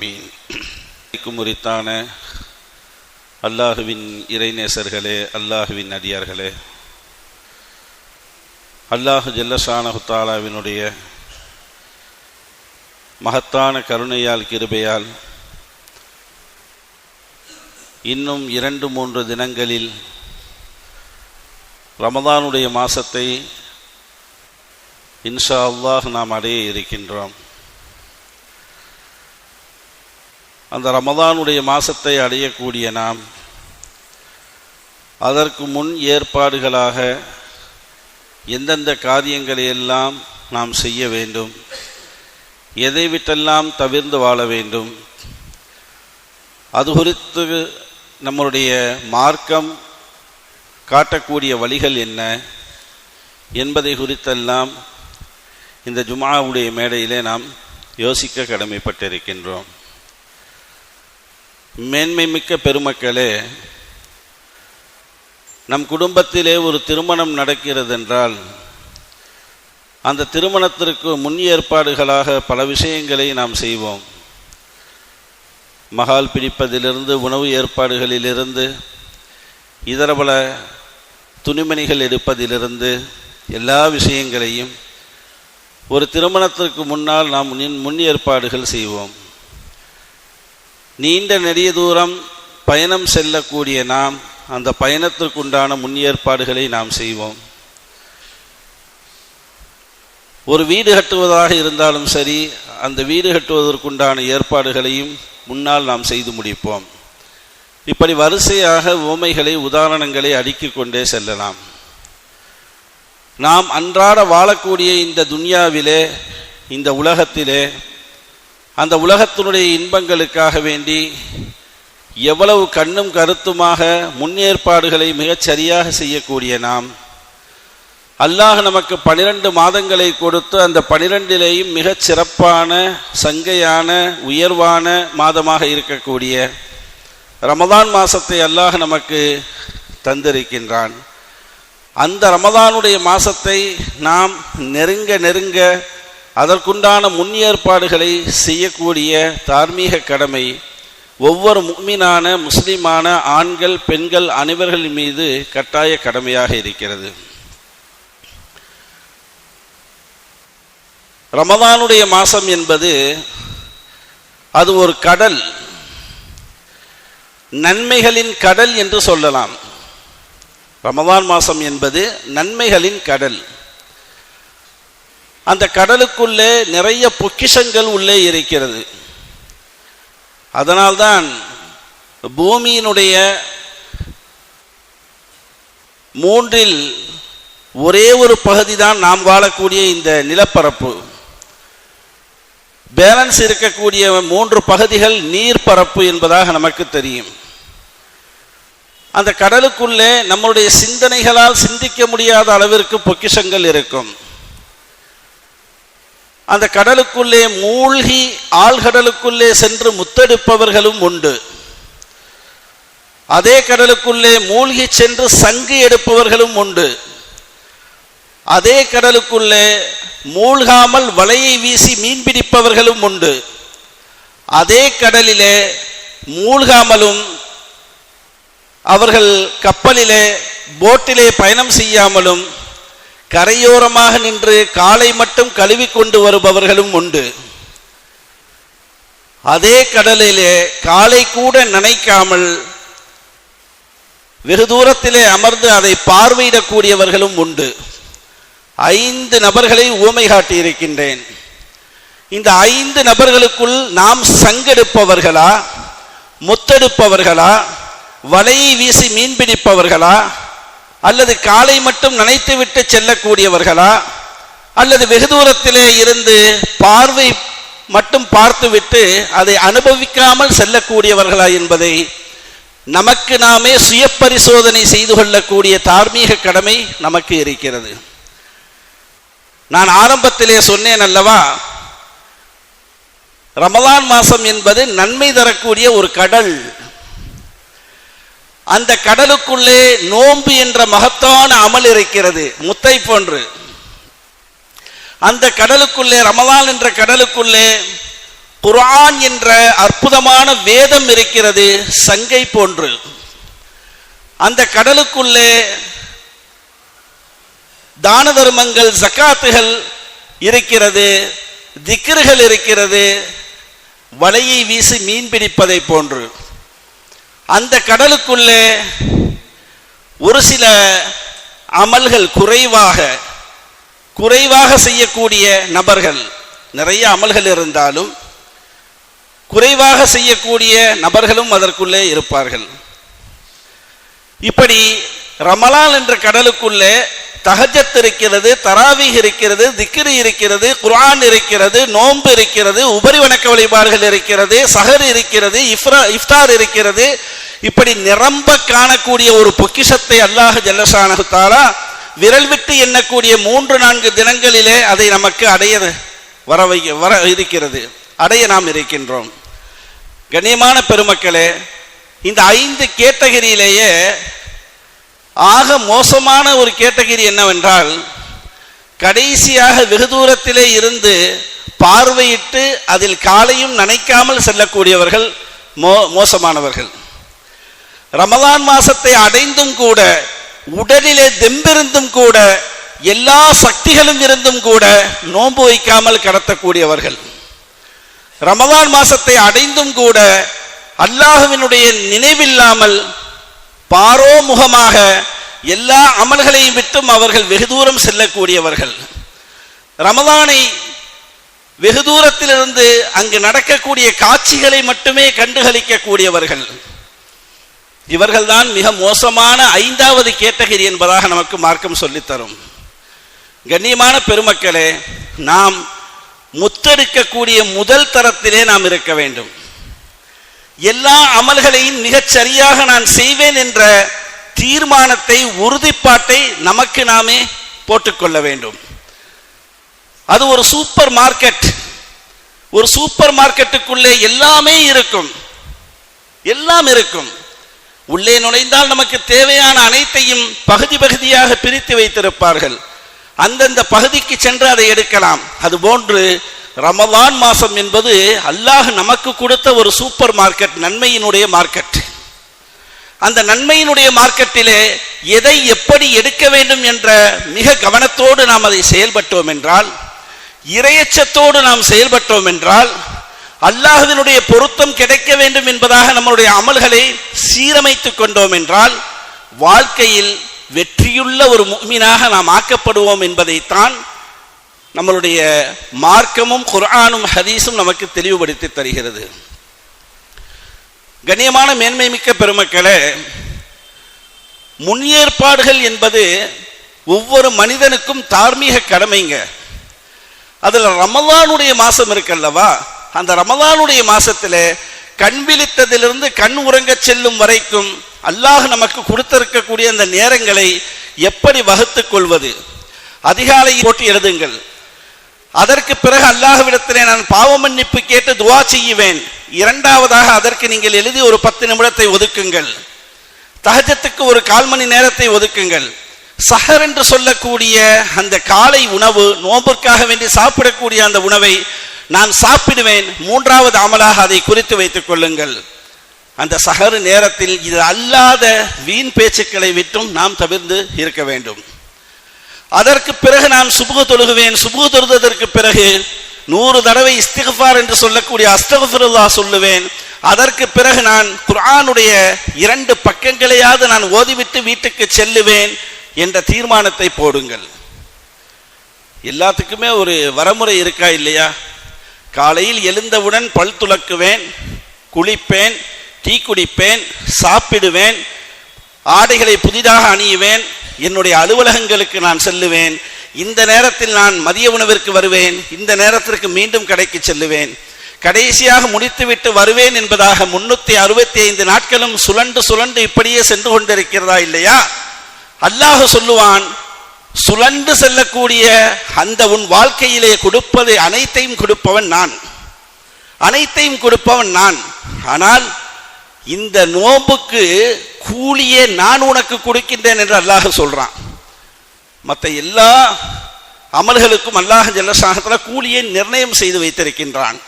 மீன் முறித்தான அல்லாஹுவின் இறைநேசர்களே அல்லாஹுவின் அடியார்களே அல்லாஹு ஜல்லஷானஹுத்தாலாவினுடைய மகத்தான கருணையால் கிருபையால் இன்னும் இரண்டு மூன்று தினங்களில் ரமதானுடைய மாசத்தை இன்ஷா அல்லாஹ் நாம் அடைய இருக்கின்றோம். அந்த ரமதானுடைய மாசத்தை அடையக்கூடிய நாம் அதற்கு முன் ஏற்பாடுகளாக எந்தெந்த காரியங்களை எல்லாம் நாம் செய்ய வேண்டும் எதை விட்டெல்லாம் தவிர்ந்து வாழ வேண்டும் அது குறித்து நம்மளுடைய மார்க்கம் காட்டக்கூடிய வழிகள் என்ன என்பதை குறித்தெல்லாம் இந்த ஜுமாவுடைய மேடையிலே நாம் யோசிக்க கடமைப்பட்டிருக்கின்றோம். மேன்மை மிக்க பெருமக்களே நம் குடும்பத்திலே ஒரு திருமணம் நடக்கிறது என்றால் அந்த திருமணத்திற்கு முன் ஏற்பாடுகளாக பல விஷயங்களை நாம் செய்வோம். மகால் பிடிப்பதிலிருந்து உணவு ஏற்பாடுகளிலிருந்து இதர பல துணிமணிகள் எடுப்பதிலிருந்து எல்லா விஷயங்களையும் ஒரு திருமணத்திற்கு முன்னால் நாம் முன் ஏற்பாடுகள் செய்வோம். நீண்ட நெடிய தூரம் பயணம் செல்லக்கூடிய நாம் அந்த பயணத்திற்குண்டான முன் ஏற்பாடுகளை நாம் செய்வோம். ஒரு வீடு கட்டுவதாக இருந்தாலும் சரி அந்த வீடு கட்டுவதற்குண்டான ஏற்பாடுகளையும் முன்னால் நாம் செய்து முடிப்போம். இப்படி வரிசையாக உவமைகளை உதாரணங்களை அடுக்கிக் கொண்டே செல்லலாம். நாம் அன்றாட வாழக்கூடிய இந்த துன்யாவிலே இந்த உலகத்திலே அந்த உலகத்தினுடைய இன்பங்களுக்காக வேண்டி எவ்வளவு கண்ணும் கருத்துமாக முன்னேற்பாடுகளை மிகச் சரியாக செய்யக்கூடிய நாம் அல்லாஹ் நமக்கு பனிரெண்டு மாதங்களை கொடுத்து அந்த பனிரெண்டிலேயும் மிகச் சிறப்பான சங்கையான உயர்வான மாதமாக இருக்கக்கூடிய ரமதான் மாதத்தை அல்லாஹ் நமக்கு தந்திருக்கின்றான். அந்த ரமதானுடைய மாதத்தை நாம் நெருங்க நெருங்க அதற்குண்டான முன் ஏற்பாடுகளை செய்யக்கூடிய தார்மீக கடமை ஒவ்வொரு முக்மீனான முஸ்லிமான ஆண்கள் பெண்கள் அனைவர்களின் மீது கட்டாய கடமையாக இருக்கிறது. ரமதானுடைய மாசம் என்பது அது ஒரு கடல். நன்மைகளின் கடல் என்று சொல்லலாம். ரமதான் மாசம் என்பது நன்மைகளின் கடல். அந்த கடலுக்குள்ளே நிறைய பொக்கிஷங்கள் உள்ளே இருக்கிறது. அதனால்தான் பூமியினுடைய மூன்றில் ஒரே ஒரு பகுதி தான் நாம் வாழக்கூடிய இந்த நிலப்பரப்பு. பேலன்ஸ் இருக்கக்கூடிய மூன்று பகுதிகள் நீர் பரப்பு என்பதாக நமக்கு தெரியும். அந்த கடலுக்குள்ளே நம்முடைய சிந்தனைகளால் சிந்திக்க முடியாத அளவிற்கு பொக்கிஷங்கள் இருக்கும். அந்த கடலுக்குள்ளே மூழ்கி ஆழ்கடலுக்குள்ளே சென்று முத்தெடுப்பவர்களும் உண்டு. அதே கடலுக்குள்ளே மூழ்கி சென்று சங்கு எடுப்பவர்களும் உண்டு. அதே கடலுக்குள்ளே மூழ்காமல் வலையை வீசி மீன் பிடிப்பவர்களும் உண்டு. அதே கடலிலே மூழ்காமலும் அவர்கள் கப்பலிலே போட்டிலே பயணம் செய்யாமலும் கரையோரமாக நின்று காலை மட்டும் கழுவி கொண்டு வருபவர்களும் உண்டு. அதே கடலிலே காலை கூட நினைக்காமல் வெகு தூரத்திலே அமர்ந்து அதை பார்வையிடக்கூடியவர்களும் உண்டு. ஐந்து நபர்களை ஊமை காட்டி இருக்கின்றேன் இந்த ஐந்து நபர்களுக்குள் நாம் சங்கெடுப்பவர்களா முத்தெடுப்பவர்களா வலையை வீசி மீன் பிடிப்பவர்களா அல்லது காலை மட்டும் நினைத்து விட்டு செல்லக்கூடியவர்களா? அல்லது வெகு தூரத்திலே இருந்து பார்வை மட்டும் பார்த்துவிட்டு அதை அனுபவிக்காமல் செல்லக்கூடியவர்களா என்பதை நமக்கு நாமே சுய பரிசோதனை செய்து கொள்ளக்கூடிய தார்மீக கடமை நமக்கு இருக்கிறது. நான் ஆரம்பத்திலே சொன்னேன் அல்லவா ரமலான் மாசம் என்பது நன்மை தரக்கூடிய ஒரு கடல். அந்த கடலுக்குள்ளே நோன்பு என்ற மகத்தான அமல் இருக்கிறது முத்தை போன்று. அந்த கடலுக்குள்ளே ரமதான் என்ற கடலுக்குள்ளே குரான் என்ற அற்புதமான வேதம் இருக்கிறது சங்கை போன்று. அந்த கடலுக்குள்ளே தான தர்மங்கள் ஜக்காத்துகள் இருக்கிறது திக்ருகள் இருக்கிறது வலையை வீசி மீன் பிடிப்பதை போன்று. அந்த கடலுக்குள்ளே ஒரு சில அமல்கள் குறைவாக குறைவாக செய்யக்கூடிய நபர்கள் நிறைய அமல்கள் இருந்தாலும் குறைவாக செய்யக்கூடிய நபர்களும் அதற்குள்ளே இருப்பார்கள். இப்படி ரமலான் என்ற கடலுக்குள்ளே தகஜத் இருக்கிறது தராவீஹ் இருக்கிறது திக்ரி இருக்கிறது குரான் இருக்கிறது நோன்பு இருக்கிறது உபரி வணக்க வழிபாடுகள் இருக்கிறது சஹர் இருக்கிறது இஃப்ரா இஃப்தார் இருக்கிறது. இப்படி நிரம்ப காணக்கூடிய ஒரு பொக்கிஷத்தை அல்லாஹ் ஜல்லஷானஹு தாலா விரல் விட்டு எண்ணக்கூடிய மூன்று நான்கு தினங்களிலே அதை நமக்கு அடைய வர வை வர இருக்கிறது. அடைய நாம் இருக்கின்றோம். கண்ணியமான பெருமக்களே இந்த ஐந்து கேட்டகரியிலேயே ஆக மோசமான ஒரு கேட்டகிரி என்னவென்றால் கடைசியாக வெகு தூரத்திலே இருந்து பார்வையிட்டு அதில் காலையும் நனைக்காமல் செல்லக்கூடியவர்கள் மோ மோசமானவர்கள். ரமதான் மாசத்தை அடைந்தும் கூட உடலிலே தெம்பிருந்தும் கூட எல்லா சக்திகளும் இருந்தும் கூட நோன்பு வைக்காமல் கடத்தக்கூடியவர்கள். ரமதான் மாசத்தை அடைந்தும் கூட அல்லாஹுவினுடைய நினைவில்லாமல் பாரோமுகமாக எல்லா அமல்களையும் விட்டும் அவர்கள் வெகு தூரம் செல்லக்கூடியவர்கள். ரமதானை வெகு தூரத்திலிருந்து அங்கு நடக்கக்கூடிய காட்சிகளை மட்டுமே கண்டுகளிக்கக்கூடியவர்கள். இவர்கள்தான் மிக மோசமான ஐந்தாவது கேட்டகிரி என்பதாக நமக்கு மார்க்கம் சொல்லித்தரும். கண்ணியமான பெருமக்களே நாம் முத்தெடுக்கக்கூடிய முதல் தரத்திலே நாம் இருக்க வேண்டும். எல்லா அமல்களையும் மிகச் சரியாக நான் செய்வேன் என்ற தீர்மானத்தை உறுதிப்பாட்டை நமக்கு நாமே போட்டுக்கொள்ள வேண்டும். அது ஒரு சூப்பர் மார்க்கெட். ஒரு சூப்பர் மார்க்கெட்டுக்குள்ளே எல்லாமே இருக்கும். எல்லாம் இருக்கும். உள்ளே நுழைந்தால் நமக்கு தேவையான அனைத்தையும் பகுதி பகுதியாக பிரித்து வைத்திருப்பார்கள். அந்தந்த பகுதிக்கு சென்று அதை எடுக்கலாம். அது போன்று ரமலான் மாசம் என்பது அல்லாஹ் நமக்கு கொடுத்த ஒரு சூப்பர் மார்க்கெட் நன்மையினுடைய மார்க்கெட். அந்த நன்மையினுடைய மார்க்கெட்டிலே எதை எப்படி எடுக்க வேண்டும் என்ற மிக கவனத்தோடு நாம் அதை செயல்பட்டோம் என்றால் இரையச்சத்தோடு நாம் செயல்பட்டோம் என்றால் அல்லாஹுவினுடைய பொருத்தம் கிடைக்க வேண்டும் என்பதாக நம்மளுடைய அமல்களை சீரமைத்துக் கொண்டோம் என்றால் வாழ்க்கையில் வெற்றியுள்ள ஒரு முக்மீனாக நாம் ஆக்கப்படுவோம் என்பதைத்தான் நம்மளுடைய மார்க்கமும் குர்ஆனும் ஹதீஸும் நமக்கு தெளிவுபடுத்தி தருகிறது. கண்ணியமான மேன்மை மிக்க பெருமக்களே முன் ஏற்பாடுகள் என்பது ஒவ்வொரு மனிதனுக்கும் தார்மீக கடமைங்க. அதில் ரமலானுடைய மாசம் இருக்கல்லவா? அந்த ரமலானுடைய மாசத்தில் கண் விழித்ததிலிருந்து கண் உறங்கச் செல்லும் வரைக்கும் அல்லாஹ் நமக்கு கொடுத்திருக்கக்கூடிய அந்த நேரங்களை எப்படி வகுத்துக் கொள்வது? அதிகாலை போட்டு எழுதுங்கள். அதற்கு பிறகு அல்லாஹ்விடத்திலே நான் பாவ மன்னிப்பு கேட்டு துவா செய்யுவேன் இரண்டாவதாக அதற்கு நீங்கள் எழுதி ஒரு பத்து நிமிடத்தை ஒதுக்குங்கள். தஹஜத்துக்கு ஒரு கால் மணி நேரத்தை ஒதுக்குங்கள். சஹர் என்று சொல்லக்கூடிய அந்த காலை உணவு நோம்பிற்காக வேண்டி சாப்பிடக்கூடிய அந்த உணவை நான் சாப்பிடுவேன். மூன்றாவது அமலாக அதை குறித்து வைத்துக் கொள்ளுங்கள். அந்த சஹர் நேரத்தில் இது அல்லாத வீண் பேச்சுக்களை விட்டும் நாம் தவிர்ந்து இருக்க வேண்டும். அதற்கு பிறகு நான் சுபுக தொழுகுவேன். சுபுகு தொழுதற்கு பிறகு நூறு தடவை இஸ்திகஃபார் என்று சொல்லக்கூடிய அஸ்தகஃபிருல்லா சொல்லுவேன். அதற்கு பிறகு நான் குரானுடைய இரண்டு பக்கங்களையாவது நான் ஓதிவிட்டு வீட்டுக்கு செல்லுவேன் என்ற தீர்மானத்தை போடுங்கள். எல்லாத்துக்குமே ஒரு வரமுறை இருக்கா இல்லையா? காலையில் எழுந்தவுடன் பல் துலக்குவேன் குளிப்பேன் டீ குடிப்பேன் சாப்பிடுவேன் ஆடைகளை புதிதாக அணியுவேன் என்னுடைய அலுவலகங்களுக்கு நான் செல்லுவேன். இந்த நேரத்தில் நான் மதிய உணவிற்கு வருவேன். இந்த நேரத்திற்கு மீண்டும் கடைக்கு செல்லுவேன். கடைசியாக முடித்துவிட்டு வருவேன் என்பதாக முன்னூத்தி அறுபத்தி ஐந்து நாட்களும் சுழண்டு சுழண்டு இப்படியே சென்று கொண்டிருக்கிறதா இல்லையா? அல்லாஹ் சொல்லுவான் சுழண்டு செல்லக்கூடிய அந்த உன் வாழ்க்கையிலே கொடுப்பது அனைத்தையும் கொடுப்பவன் நான். அனைத்தையும் கொடுப்பவன் நான். ஆனால் இந்த நோம்புக்கு கூலியே நான் உனக்கு கொடுக்கின்றேன் என்று அல்லாஹ் சொல்றான். மற்ற எல்லா அமல்களுக்கும் அல்லாஹ் ஜல்லசாகத்தில் கூலியை நிர்ணயம் செய்து வைத்திருக்கின்றான்.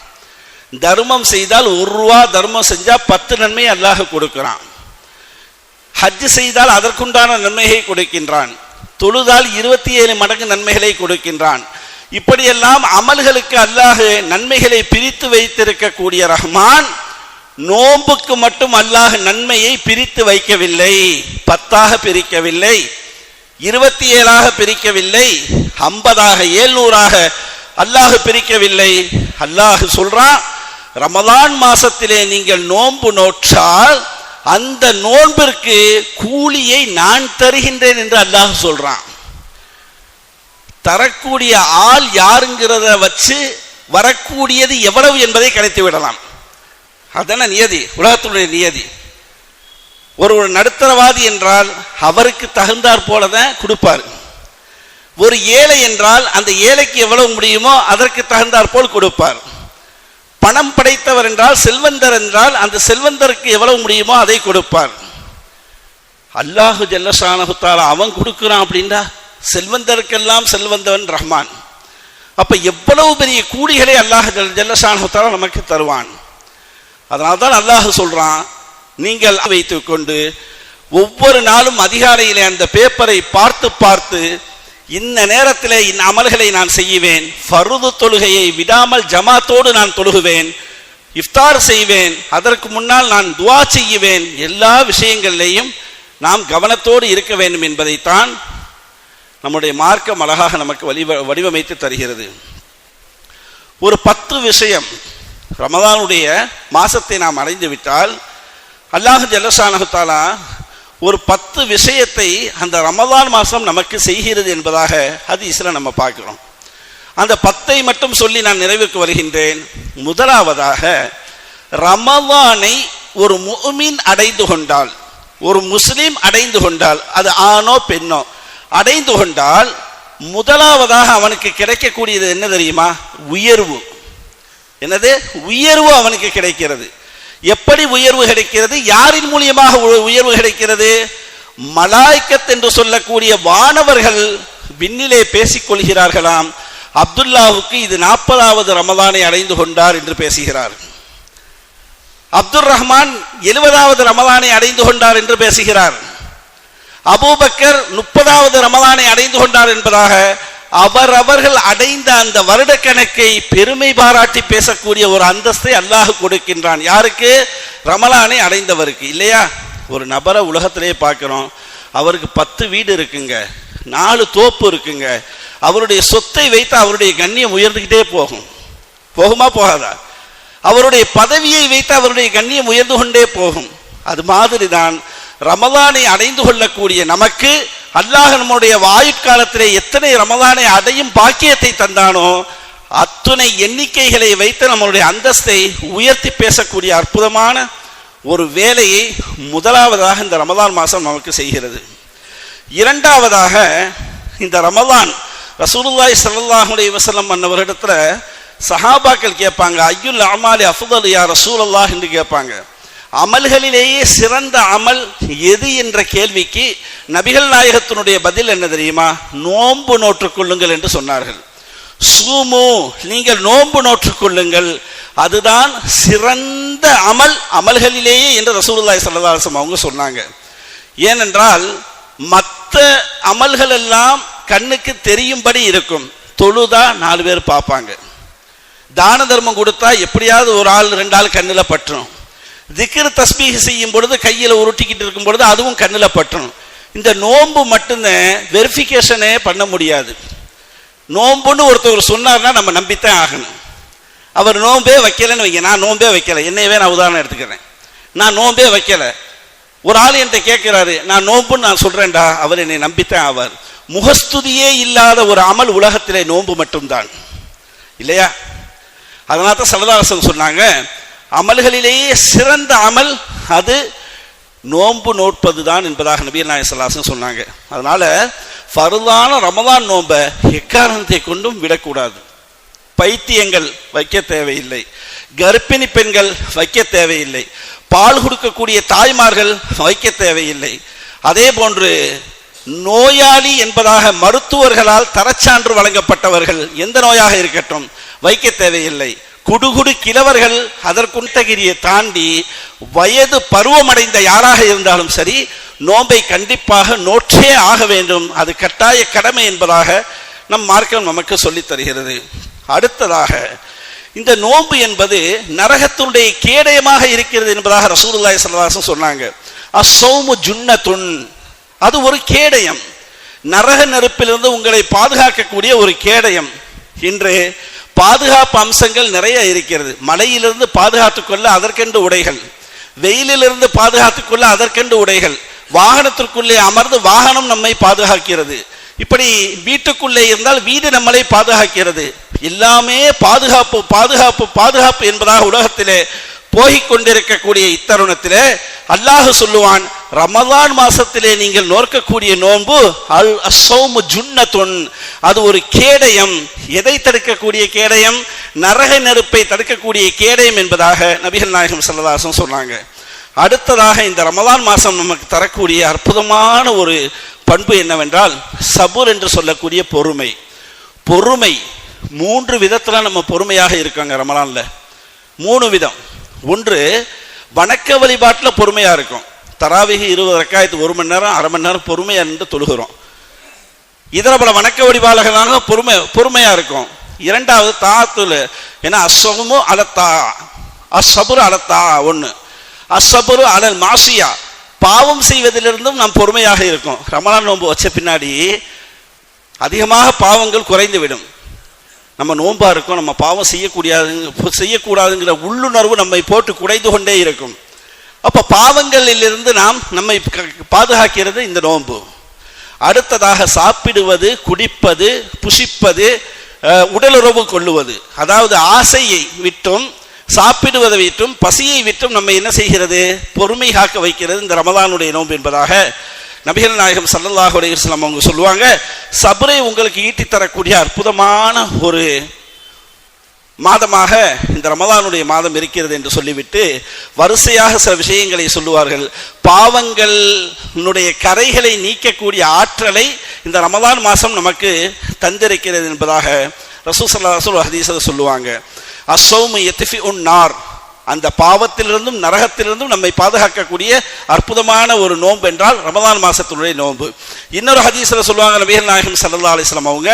தர்மம் செய்தால் ஒரு ரூபா தர்மம் செஞ்சால் பத்து நன்மை அல்லாஹ் கொடுக்கிறான். ஹஜ் செய்தால் அதற்குண்டான நன்மையை கொடுக்கின்றான். தொழுதால் இருபத்தி ஏழு மடங்கு நன்மைகளை கொடுக்கின்றான். இப்படியெல்லாம் அமல்களுக்கு அல்லாஹ் நன்மைகளை பிரித்து வைத்திருக்கக்கூடிய ரஹ்மான் நோன்புக்கு மட்டும் அல்லாஹ் நன்மையை பிரித்து வைக்கவில்லை பத்தாக பிரிக்கவில்லை இருபத்தி ஏழாக பிரிக்கவில்லை ஐம்பதாக ஏழ்நூறாக அல்லாஹ் பிரிக்கவில்லை. அல்லாஹ் சொல்றான் ரமலான் மாசத்திலே நீங்கள் நோன்பு நோற்றால் அந்த நோன்பிற்கு கூலியை நான் தருகின்றேன் என்று அல்லாஹ் சொல்றான். தரக்கூடிய ஆள் யாருங்கிறத வச்சு வரக்கூடியது எவ்வளவு என்பதை கணித்து விடலாம். அதான நியதி உலகத்தினுடைய நியதி. ஒரு ஒரு நடுத்தரவாதி என்றால் அவருக்கு தகுந்தாற் போல தான் கொடுப்பார். ஒரு ஏழை என்றால் அந்த ஏழைக்கு எவ்வளவு முடியுமோ அதற்கு தகுந்தாற் போல் கொடுப்பார். பணம் படைத்தவர் என்றால் செல்வந்தர் என்றால் அந்த செல்வந்தருக்கு எவ்வளவு முடியுமோ அதை கொடுப்பார். அல்லாஹு ஜல்லஷானகுத்தால அவன் கொடுக்குறான் அப்படின்னா செல்வந்தருக்கெல்லாம் செல்வந்தவன் ரஹ்மான். அப்போ எவ்வளவு பெரிய கூலிகளை அல்லாஹ் ஜல்லஷானகுத்தால நமக்கு தருவான். அதனால தான் அல்லாஹ் சொல்றான் நீங்கள் வைத்துக் கொண்டு ஒவ்வொரு நாளும் அதிகாலையிலே அந்த பேப்பரை பார்த்து பார்த்து இந்த நேரத்தில் இந்த அமல்களை நான் செய்வேன் ஃபருது தொழுகையை விடாமல் ஜமாத்தோடு நான் தொழுகுவேன் இஃப்தார் செய்வேன் அதற்கு முன்னால் நான் துவா செய்வேன் எல்லா விஷயங்களிலேயும் நாம் கவனத்தோடு இருக்க வேண்டும் என்பதைத்தான் நம்முடைய மார்க்கம் அழகாக நமக்கு வடிவ வடிவமைத்து தருகிறது. ஒரு பத்து விஷயம் ரமதானுடைய மாசத்தை நாம் அடைந்து விட்டால் அல்லாஹ் ஜல்லசானகுத்தாலா ஒரு பத்து விஷயத்தை அந்த ரமதான் மாசம் நமக்கு செய்கிறது என்பதாக ஹதீஸில் நம்ம பார்க்கிறோம். அந்த பத்தை மட்டும் சொல்லி நான் நிறைவுக்கு வருகின்றேன். முதலாவதாக ரமதானை ஒரு முமின் அடைந்து கொண்டால் ஒரு முஸ்லீம் அடைந்து கொண்டால் அது ஆணோ பெண்ணோ அடைந்து கொண்டால் முதலாவதாக அவனுக்கு கிடைக்கக்கூடியது என்ன தெரியுமா? உயர்வு. என்னது? உயர்வு அவனுக்கு கிடைக்கிறது. எப்படி உயர்வு கிடைக்கிறது? யாரின் மூலியமாக உ- உயர்வு கிடைக்கிறது? மலாய்க்கத் என்று சொல்லக்கூடிய வானவர்கள் விண்ணிலே பேசிக் கொள்கிறார்களாம் அப்துல்லாவுக்கு இது நாற்பதாவது ரமதானை அடைந்து கொண்டார் என்று பேசுகிறார். அப்துல் ரஹ்மான் எழுபதாவது ரமதானை அடைந்து கொண்டார் என்று பேசுகிறார். அபூபக்கர் முப்பதாவது ரமதானை அடைந்து கொண்டார் என்பதாக அவரவர்கள் அடைந்த அந்த வருடக்கணக்கை பெருமை பாராட்டி பேசக்கூடிய ஒரு அந்தஸ்தை அல்லாஹ் கொடுக்கின்றான். யாருக்கு? ரமலானை அடைந்தவருக்கு. இல்லையா? ஒரு நபரை உலகத்திலே பார்க்குறோம். அவருக்கு பத்து வீடு இருக்குங்க. நாலு தோப்பு இருக்குங்க. அவருடைய சொத்தை வைத்து அவருடைய கண்ணியம் உயர்ந்துக்கிட்டே போகும். போகுமா போகாதா? அவருடைய பதவியை வைத்து அவருடைய கண்ணியம் உயர்ந்து கொண்டே போகும். அது மாதிரி தான் ரமலானை அடைந்து கொள்ளக்கூடிய நமக்கு அல்லாஹ் நம்முடைய வாயுக்காலத்திலே எத்தனை ரமதானை அடையும் பாக்கியத்தை தந்தானோ அத்துணை எண்ணிக்கைகளை வைத்து நம்மளுடைய அந்தஸ்தை உயர்த்தி பேசக்கூடிய அற்புதமான ஒரு வேலையை முதலாவதாக இந்த ரமதான் மாதம் நமக்கு செய்கிறது. இரண்டாவதாக இந்த ரமதான் ரசூலுல்லாய் சல்லாஹுடைய வசலம் வஸல்லம் சஹாபாக்கள் கேட்பாங்க ஐயுல் அமாலி அஃபுதல் யா ரசூலல்லாஹ்? என்று கேட்பாங்க. அமல்களிலேயே சிறந்த அமல் எது என்ற கேள்விக்கு நபிகள் நாயகத்தினுடைய பதில் என்ன தெரியுமா? நோன்பு நோற்றுக்கொள்ளுங்கள் என்று சொன்னார்கள். சூமு நீங்கள் நோன்பு நோற்றுக்கொள்ளுங்கள் அதுதான் சிறந்த அமல் அமல்களிலேயே என்று ரசூலுல்லாய் சல்லாசம் அவங்க சொன்னாங்க. ஏனென்றால் மற்ற அமல்கள் எல்லாம் கண்ணுக்கு தெரியும்படி இருக்கும். தொழுதா நாலு பேர் பார்ப்பாங்க. தான தர்மம் கொடுத்தா எப்படியாவது ஒரு ஆள் ரெண்டு ஆள் கண்ணில் பற்றும். திக்ரு தஸ்மீக செய்யும் பொழுது கையில் உருட்டிக்கிட்டு இருக்கும் பொழுது அதுவும் கண்ணில் பட்டணும் இந்த நோன்பு மட்டும்தான் வெரிஃபிகேஷனே பண்ண முடியாது. நோன்புன்னு ஒருத்தவர் சொன்னார்னா நம்ம நம்பித்தான் ஆகணும். அவர் நோன்பே வைக்கலைன்னு வைங்க நான் நோன்பே வைக்கலை. என்னையவே நான் உதாரணம் எடுத்துக்கிறேன். நான் நோன்பே வைக்கலை. ஒரு ஆள் என்கிட்ட கேட்கிறாரு நான் நோன்புன்னு நான் சொல்றேன்டா அவர் என்னை நம்பித்தான் ஆவார். முகஸ்துதியே இல்லாத ஒரு அமல் உலகத்திலே நோன்பு மட்டும்தான். இல்லையா? அதனால தான் சரதாரசன் சொன்னாங்க அமல்களிலேயே சிறந்த அமல் அது நோன்பு நோட்பது தான் என்பதாக நபீர் நாயசல்லாசன் சொன்னாங்க. அதனால ஃபருதான ரமதான் நோன்பை எக்காரணத்தை கொண்டும் விடக்கூடாது. பைத்தியங்கள் வைக்க தேவையில்லை. கர்ப்பிணி பெண்கள் வைக்க தேவையில்லை. பால் கொடுக்கக்கூடிய தாய்மார்கள் வைக்க தேவையில்லை. அதே போன்று நோயாளி என்பதாக மருத்துவர்களால் தரச்சான்று வழங்கப்பட்டவர்கள் எந்த நோயாக இருக்கட்டும் வைக்க தேவையில்லை. குடுகுடு கிழவர்கள் அதற்குண்டகிரியை தாண்டி வயது பருவமடைந்த யாராக இருந்தாலும் சரி நோன்பை கண்டிப்பாக நோற்றே ஆக வேண்டும். அது கட்டாய கடமை என்பதாக நம் மார்க்கம் நமக்கு சொல்லித் தருகிறது. அடுத்ததாக இந்த நோன்பு என்பது நரகத்தினுடைய கேடயமாக இருக்கிறது என்பதாக ரசூலுல்லாஹி ஸல்லல்லாஹு சொன்னாங்க. அசௌமு ஜுன்னத்துன். அது ஒரு கேடயம். நரக நெருப்பிலிருந்து உங்களை பாதுகாக்கக்கூடிய ஒரு கேடயம். இன்று பாதுகாப்பு அம்சங்கள் நிறைய இருக்கிறது. மழையிலிருந்து பாதுகாத்துக் கொள்ள அதற்கென்று உடைகள். வெயிலிலிருந்து பாதுகாத்துக் கொள்ள அதற்கென்று உடைகள். வாகனத்திற்குள்ளே அமர்ந்து வாகனம் நம்மை பாதுகாக்கிறது. இப்படி வீட்டுக்குள்ளே இருந்தால் வீடு நம்மளை பாதுகாக்கிறது. எல்லாமே பாதுகாப்பு பாதுகாப்பு பாதுகாப்பு என்பதாக உலகத்திலே போகிக் கொண்டிருக்கக்கூடிய இத்தருணத்திலே அல்லாஹ் சொல்லுவான் ரமதான் மாசத்திலே நீங்கள் நோக்கக்கூடிய நோன்பு அல் அசௌமு ஜுன்னத்துன். அது ஒரு கேடயம். எதை தடுக்கக்கூடிய கேடயம்? நரக நெருப்பை தடுக்கக்கூடிய கேடயம் என்பதாக நபிகள் நாயகம் சல்லதாசம் சொன்னாங்க. அடுத்ததாக இந்த ரமதான் மாசம் நமக்கு தரக்கூடிய அற்புதமான ஒரு பண்பு என்னவென்றால் சபுர் என்று சொல்லக்கூடிய பொறுமை. பொறுமை. மூன்று விதத்தில் நம்ம பொறுமையாக இருக்காங்க ரமலானில். மூணு விதம். ஒன்று வணக்க வழிபாட்டில் பொறுமையாக இருக்கும். தராவிகி இருபது ரக்காயத்து ஒரு மணி நேரம் அரை மணி நேரம் பொறுமையாக நின்று தொழுகிறோம். இதர பல வணக்க வழிபாடுகளாக பொறுமை பொறுமையாக இருக்கும். இரண்டாவது தாத்துல ஏன்னா அசமும் அலத்தா அசபுரு அலத்தா ஒன்று அசபுரு அலல் மாசியா. பாவம் செய்வதிலிருந்தும் நாம் பொறுமையாக இருக்கும். ரமலான் நோன்பு வச்ச பின்னாடி அதிகமாக பாவங்கள் குறைந்துவிடும் நம்ம நோன்பாக இருக்கும் நம்ம பாவம் செய்யக்கூடியாதுங்க செய்யக்கூடாதுங்கிற உள்ளுணர்வு நம்மை போட்டு குடைந்து கொண்டே இருக்கும். அப்போ பாவங்களிலிருந்து நாம் நம்மை பாதுகாக்கிறது இந்த நோன்பு. அடுத்ததாக சாப்பிடுவது குடிப்பது புசிப்பது உடலுறவு கொள்ளுவது. அதாவது ஆசையை விட்டும் சாப்பிடுவதை விட்டும் பசியை விட்டும் நம்ம என்ன செய்கிறது? பொறுமை காக்க வைக்கிறது இந்த ரமதானுடைய நோன்பு என்பதாக நபிகள் நாயகம் சல்லல்லாஹ் அலைஹி அவங்க சொல்லுவாங்க சபரை உங்களுக்கு ஈட்டி தரக்கூடிய அற்புதமான ஒரு மாதமாக இந்த ரமதானுடைய மாதம் இருக்கிறது என்று சொல்லிவிட்டு வரிசையாக சில விஷயங்களை சொல்லுவார்கள். பாவங்களுடைய கரைகளை நீக்கக்கூடிய ஆற்றலை இந்த ரமதான் மாதம் நமக்கு தந்திருக்கிறது என்பதாக ரசூசல்லா ரசூல் ஹதீஸை சொல்லுவாங்க அசௌமு எத்திஃபி உன் நார் அந்த பாவத்திலிருந்தும் நரகத்திலிருந்தும் நம்மை பாதுகாக்கக்கூடிய அற்புதமான ஒரு நோன்பு என்றால் ரமதான் மாசத்தினுடைய நோன்பு. இன்னொரு ஹதீஸ்ல சொல்லுவாங்க நபிகள் நாயகம் சல்லா அலிஸ்லாம் அவங்க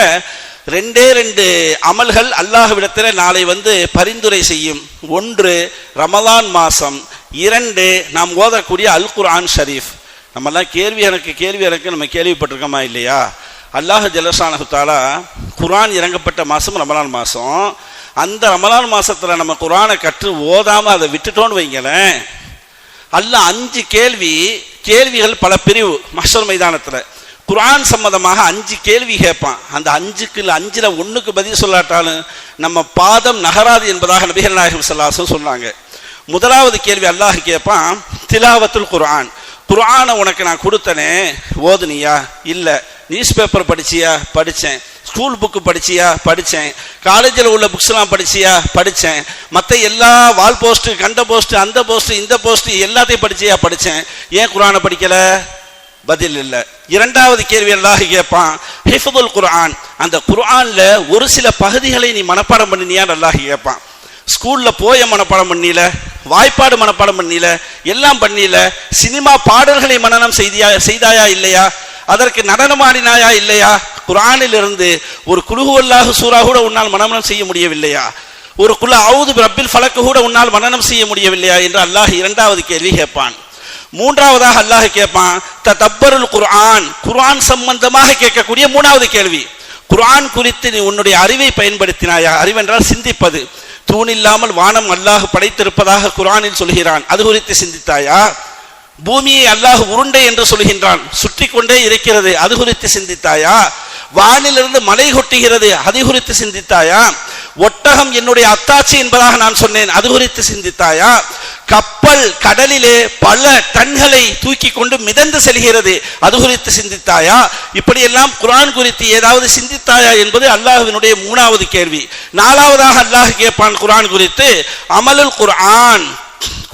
ரெண்டே ரெண்டு அமல்கள் அல்லாஹ்விடத்தில் நாளை வந்து பரிந்துரை செய்யும். ஒன்று ரமதான் மாசம். இரண்டு நாம் ஓதக்கூடிய அல் குர்ஆன் ஷரீஃப். நம்மெல்லாம் கேள்வி எனக்கு கேள்வி எனக்கு நம்ம கேள்விப்பட்டிருக்கோமா இல்லையா? அல்லாஹ் ஜலசானகுத்தாலா குரான் குர்ஆன் இறங்கப்பட்ட மாதம் ரமலான் மாதம் அந்த ரமலான் மாசத்துல நம்ம குரானை கற்று ஓதாம அதை விட்டுட்டோன்னு வைங்களேன். அல்ல அஞ்சு கேள்வி கேள்விகள் பல பிரிவு மஷர் மைதானத்துல. குரான் சம்பந்தமாக அஞ்சு கேள்வி கேட்பான். அந்த அஞ்சுக்கு அஞ்சில் அஞ்சுல ஒண்ணுக்கு பதில் சொல்லாட்டாலும் நம்ம பாதம் நகராது என்பதாக நபிகள் நாயகம் ஸல்லல்லாஹு சொன்னாங்க. முதலாவது கேள்வி அல்லாஹ் கேட்பான் திலாவத்துல் குரான் குரானை உனக்கு நான் கொடுத்தனே ஓதுனியா? இல்லை. நியூஸ் பேப்பர் படிச்சியா? படித்தேன் ஸ்கூல் புக்கு படிச்சியா? படித்தேன் காலேஜில் உள்ள புக்ஸ்லாம் படிச்சியா? படித்தேன் மற்ற எல்லா வால் போஸ்ட்டு கண்ட போஸ்ட்டு அந்த போஸ்ட்டு இந்த போஸ்ட்டு எல்லாத்தையும் படிச்சியா? படித்தேன் ஏன் குரானை படிக்கலை? பதில் இல்லை. இரண்டாவது கேள்வி எல்லாம் கேட்பான் ஹிஃபுல் குர்ஆன். அந்த குரானில் ஒரு சில பகுதிகளை நீ மனப்பாடம் பண்ணினியா நல்லா கேட்பான் ஸ்கூலில் போய மனப்பாடம் பண்ணில? வாய்ப்பாடு மனப்பாடம் பண்ணில? எல்லாம் பண்ணில? சினிமா பாடல்களை மனனம் செய்தியா செய்தாயா இல்லையா? அதற்கு நடனமாடினாயா இல்லையா? குரானில் இருந்து ஒரு குழுகுவல்லாக சூறா கூட உன்னால் மனமனம் செய்ய முடியவில்லையா? ஒரு குல அவுது ரப்பில் ஃபலக்கு கூட உன்னால் மனனம் செய்ய முடியவில்லையா? என்று அல்லாஹ் இரண்டாவது கேள்வி கேட்பான். மூன்றாவதாக அல்லாஹ் கேட்பான் தப்பருல் குர்ஆன். குர்ஆன் சம்பந்தமாக கேட்கக்கூடிய மூணாவது கேள்வி. குர்ஆன் குறித்து நீ உன்னுடைய அறிவை பயன்படுத்தினாயா? அறிவென்றால் சிந்திப்பது. தூணில்லாமல் வானம் அல்லாஹ் படைத்திருப்பதாக குர்ஆனில் சொல்கிறான். அது குறித்து சிந்தித்தாயா? பூமியை அல்லாஹ் உருண்டை என்று சொல்கின்றான். சுற்றி கொண்டே இருக்கிறது. அது குறித்து சிந்தித்தாயா? வானிலிருந்து மலை கொட்டுகிறது. அது குறித்து சிந்தித்தாயா? ஒட்டகம் என்னுடைய அத்தாட்சி என்பதாக நான் சொன்னேன். அது குறித்து சிந்தித்தாயா? கப்பல் கடலிலே பல டன்களை தூக்கி கொண்டு மிதந்து செல்கிறது. அது குறித்து சிந்தித்தாயா? இப்படியெல்லாம் குரான் குறித்து ஏதாவது சிந்தித்தாயா என்பது அல்லாஹுவினுடைய மூணாவது கேள்வி. நாலாவதாக அல்லாஹ் கேட்பான் குரான் குறித்து அமலுல் குர்ஆன்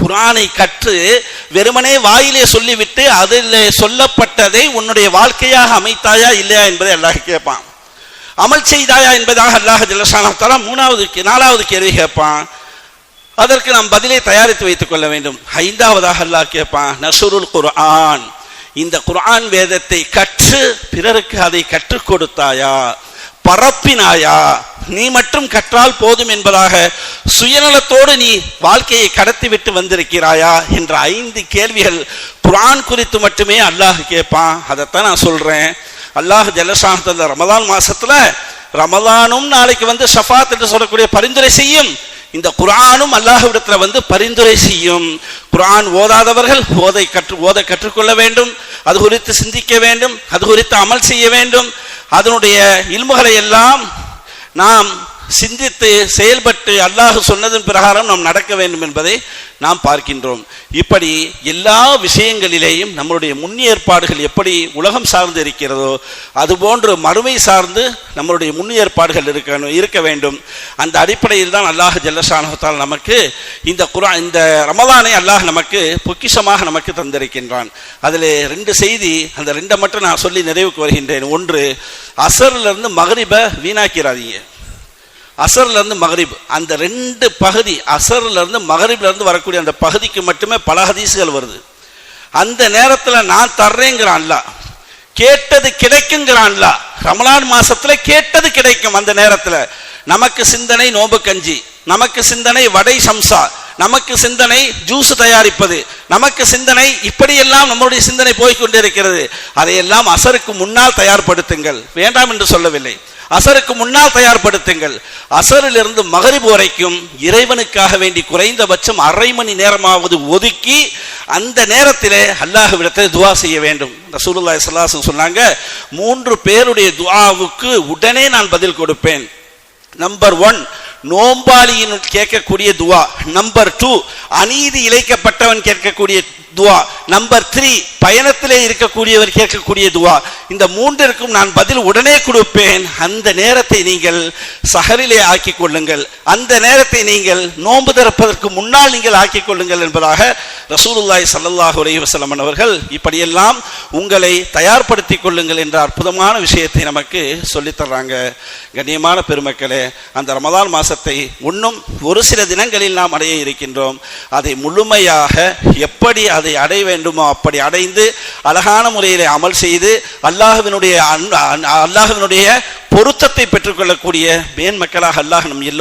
குரானை கற்று வெறுமனே வாயிலே சொல்லிவிட்டு அதில் சொல்லப்பட்டதை உன்னுடைய வாழ்க்கையாக அமைத்தாயா இல்லையா என்பதை அல்லாஹ் கேட்பான். அமல் செய்தாயா என்பதாக அல்லாஹ் ஜல்லஷானா மூணாவது நாலாவது கேள்வி கேட்பான். அதற்கு நாம் பதிலை தயாரித்து வைத்துக் கொள்ள வேண்டும். ஐந்தாவதாக அல்லாஹ் கேட்பான் நசுருல் குர்ஆன். இந்த குர்ஆன் வேதத்தை கற்று பிறருக்கு அதை கற்றுக் கொடுத்தாயா? பரப்பினாயா? நீ மட்டும் கற்றால் போதும் என்பதாக சுயநலத்தோடு நீ வாழ்க்கையை கடத்திவிட்டு வந்திருக்கிறாயா என்ற ஐந்து கேள்விகள் குரான் குறித்து மட்டுமே அல்லாஹ் கேட்பான். அதைத்தான் நான் சொல்றேன். அல்லாஹ் ஜலசாந்தந்த ரமதான் மாசத்துல ரமதானும் நாளைக்கு வந்து ஷஃபாத் என்று சொல்லக்கூடிய பரிந்துரை செய்யும். இந்த குரானும் அல்லாஹ்விடத்துல வந்து பரிந்துரை செய்யும். குரான் ஓதாதவர்கள் ஓதை கற்று ஓத கற்றுக்கொள்ள வேண்டும். அது குறித்து சிந்திக்க வேண்டும். அது குறித்து அமல் செய்ய வேண்டும். அதனுடைய இல்முகளை எல்லாம் நாம் சிந்தித்து செயல்பட்டு அல்லாஹ் சொன்னதன் பிரகாரம் நாம் நடக்க வேண்டும் என்பதை நாம் பார்க்கின்றோம். இப்படி எல்லா விஷயங்களிலேயும் நம்மளுடைய முன் ஏற்பாடுகள் எப்படி உலகம் சார்ந்து இருக்கிறதோ அதுபோன்று மறுமை சார்ந்து நம்மளுடைய முன் ஏற்பாடுகள் இருக்க இருக்க வேண்டும். அந்த அடிப்படையில் தான் அல்லாஹ் ஜல்லஷானத்தால் நமக்கு இந்த குரா இந்த ரமதானை அல்லாஹ் நமக்கு பொக்கிஷமாக நமக்கு தந்திருக்கின்றான். அதில் ரெண்டு செய்தி அந்த ரெண்டை மட்டும் நான் சொல்லி நிறைவுக்கு வருகின்றேன். ஒன்று அசர்லேருந்து மகரிபை வீணாக்கிறாதீங்க. அசர்ல இருந்து மகரிப். அந்த ரெண்டு பகுதி அசர்ல இருந்து மகரிப்ல இருந்து வரக்கூடிய அந்த பகுதிக்கு மட்டுமே பல ஹதீசுகள் வருது. அந்த நேரத்தில் நான் தர்றேங்கிறான்ல கேட்டது கிடைக்குங்கிறான்ல ரமலான் மாசத்துல கேட்டது கிடைக்கும் அந்த நேரத்துல. நமக்கு சிந்தனை நோம்பு கஞ்சி நமக்கு சிந்தனை வடை சம்சா நமக்கு சிந்தனை ஜூஸ் தயாரிப்பது நமக்கு சிந்தனை இப்படியெல்லாம் நம்மளுடைய சிந்தனை போய்கொண்டிருக்கிறது அதையெல்லாம் அசருக்கு முன்னால் தயார்படுத்துங்கள். வேண்டாம் என்று சொல்லவில்லை. அசருக்கு முன்னால் தயார்படுத்துங்கள். அசரிலிருந்து மகரிப் வரைக்கும் இறைவனுக்காக வேண்டி குறைந்தபட்சம் அரை மணி நேரமாவது ஒதுக்கி அந்த நேரத்திலே அல்லாஹ்விடத்தில் துவா செய்ய வேண்டும். ரசூலுல்லாய் ஸல்லல்லாஹு சொன்னாங்க மூன்று பேருடைய துவாவுக்கு உடனே நான் பதில் கொடுப்பேன். நம்பர் ஒன் நோம்பாளியின் கேட்கக்கூடிய துவா. நம்பர் டூ அநீதி இழைக்கப்பட்டவன் கேட்கக்கூடிய துவா. நம்பர் த்ரீ பயணத்திலே இருக்கக்கூடியவர் கேட்கக்கூடிய துவா. இந்த மூன்றிற்கும் நான் பதில் உடனே கொடுப்பேன். அந்த நேரத்தை நீங்கள் சகரிலே ஆக்கிக் கொள்ளுங்கள். அந்த நேரத்தை நீங்கள் நோன்பு திறப்பதற்கு முன்னால் நீங்கள் ஆக்கிக் கொள்ளுங்கள் என்பதாக ரசூலுல்லாய் சல்லாஹ் அலைஹி அவர்கள் இப்படியெல்லாம் உங்களை தயார்படுத்திக் கொள்ளுங்கள் என்ற அற்புதமான விஷயத்தை நமக்கு சொல்லித் தர்றாங்க. கண்ணியமான பெருமக்களே அந்த ரமதான் மாசத்தை இன்னும் ஒரு சில தினங்களில் நாம் அடைய இருக்கின்றோம். அதை முழுமையாக எப்படி அதை அடைய வேண்டுமோ அப்படி அடைந்து அழகான முறையிலே அமல் செய்து அல்லாஹுவினுடைய அல்லாஹுவினுடைய பொருத்தத்தை பெற்றுக்கொள்ளக்கூடிய மேன் மக்களாக அல்லாஹ் நம் எல்லோரும்